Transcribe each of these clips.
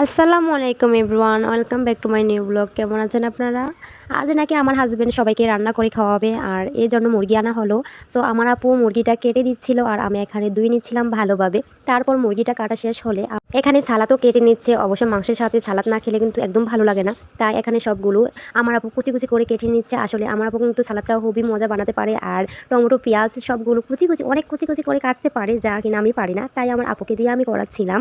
আসসালামু আলাইকুম everyone, welcome back to my new vlog. কেমন আছেন আপনারা? আজ নাকি আমার হাজব্যান্ড সবাইকে রান্না করে খাওয়াবে, আর এই জন্য মুরগি আনা হলো। তো আমার আপু মুরগিটা কেটে দিচ্ছিল, আর আমি এখানে দুই নিচ্ছিলাম ভালোভাবে। তারপর মুরগিটা কাটা শেষ হলে এখানে সালাদও কেটে নিচ্ছে। অবশ্য মাংসের সাথে সালাদ না খেলে কিন্তু একদম ভালো লাগে না। তাই এখানে সবগুলো আমার আপু কুচি কুচি করে কেটে নিচ্ছে। আসলে আমার আপু কিন্তু সালাদটাও খুবই মজা বানাতে পারে, আর টমেটো, পেঁয়াজ সবগুলো কুচি কুচি, অনেক কুচি কুচি করে কাটতে পারে, যা কিনা আমি পারি না। তাই আমার আপুকে দিয়ে আমি করাচ্ছিলাম।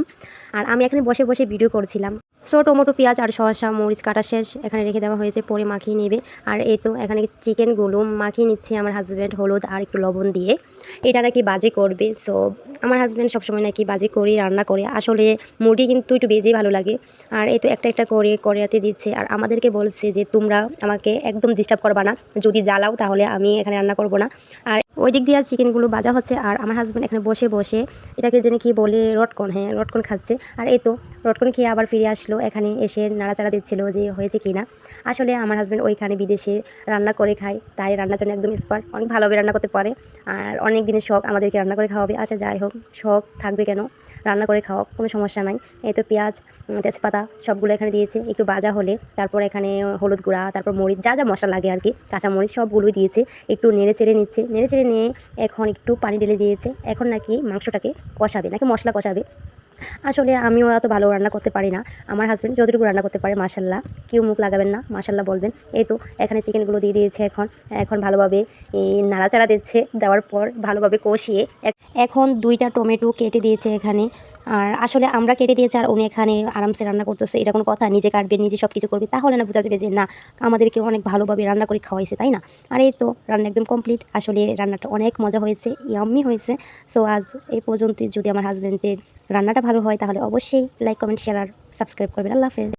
আর আমি এখানে বসে বসে ভিডিও করছিলাম। সো টমেটো, পেঁয়াজ আর শসা মরিচ কাটা শেষ। এখানে রেখে দেওয়া হয়েছে পরে মাখিয়ে নেবে। আর এই তো এখানে চিকেনগুলো মাখিয়ে নিচ্ছে আমার হাজব্যান্ড হলুদ আর একটু লবণ দিয়ে। এটা নাকি বাজে করবে। সো আমার হাজব্যান্ড সবসময় নাকি বাজে করি রান্না করে। আসলে মুরগি কিন্তু একটু বেজেই ভালো লাগে। আর এই তো একটা একটা করে করিয়াতে দিচ্ছে। আর আমাদেরকে বলছে যে, তোমরা আমাকে একদম ডিস্টার্ব করবা না। যদি জ্বালাও তাহলে আমি এখানে রান্না করব না। আর ওই দিক দিয়ে চিকেনগুলো বাজা হচ্ছে। আর আমার হাজব্যান্ড এখানে বসে বসে এটাকে জেনে কি বলে, রটকন হ্যাঁ রটকন খাচ্ছে। আর এই তো রটকন খেয়ে আবার ফিরে আসলো, এখানে এসে নাড়াচাড়া দিচ্ছিল যে হয়েছে কি না। আসলে আমার হাজব্যান্ড ওইখানে বিদেশে রান্না করে খায়, তাই রান্নার জন্য একদম স্পার্ট অনেক ভালোভাবে রান্না করতে পারে। আর অনেক দিনের শখ আমাদেরকে রান্না করে খাওয়াবে। আচ্ছা যাই হোক, শখ থাকবে কেন? রান্না করে খাওয়া কোনো সমস্যা নাই। এই তো পেঁয়াজ, তেজপাতা সবগুলো এখানে দিয়েছে, একটু বাজা হলে। তারপর এখানে হলুদ গুঁড়া, তারপর মরিচ, যা যা মশলা লাগে আর কি কাঁচা মরিচ সবগুলোই দিয়েছে। একটু নেড়ে চেড়ে নিচ্ছে, নেড়ে চেড়ে নিয়ে এখন একটু পানি ঢেলে দিয়েছে। এখন নাকি মাংসটাকে কষাবে, নাকি মশলা কষাবে। আসলে আমিও এত ভালো রান্না করতে পারি না। আমার হাজব্যান্ড যতটুকু রান্না করতে পারে মাসাল্লাহ কেউ মুখ লাগাবেন না মাসাল্লাহ বলবেন। এই তো, এখানে চিকেনগুলো দিয়ে দিয়েছে এখন। এখন ভালোভাবে নাড়াচাড়া দিচ্ছে। দেওয়ার পর ভালোভাবে কষিয়ে এখন দুইটা টমেটো কেটে দিয়েছে এখানে। আর আসলে আমরা কেটে দিয়েছি আর উনি এখানে আরামসে রান্না করতেছে, এটা কোনো কথা। নিজে কাটবে, নিজে সব কিছু করবে, তাহলে না বোঝা যাবে যে না, আমাদেরকে অনেক ভালোভাবে রান্না করে খাওয়াইছে, তাই না? আর এই তো, রান্না একদম কমপ্লিট আসলে রান্নাটা অনেক মজা হয়েছে ইয়াম্মি হয়েছে। সো আজ এই পর্যন্ত যদি আমার হাজব্যান্ডের রান্নাটা ভালো হয় তাহলে অবশ্যই লাইক কমেন্ট শেয়ার আর সাবস্ক্রাইব করবেন। আল্লাহ হাফেজ।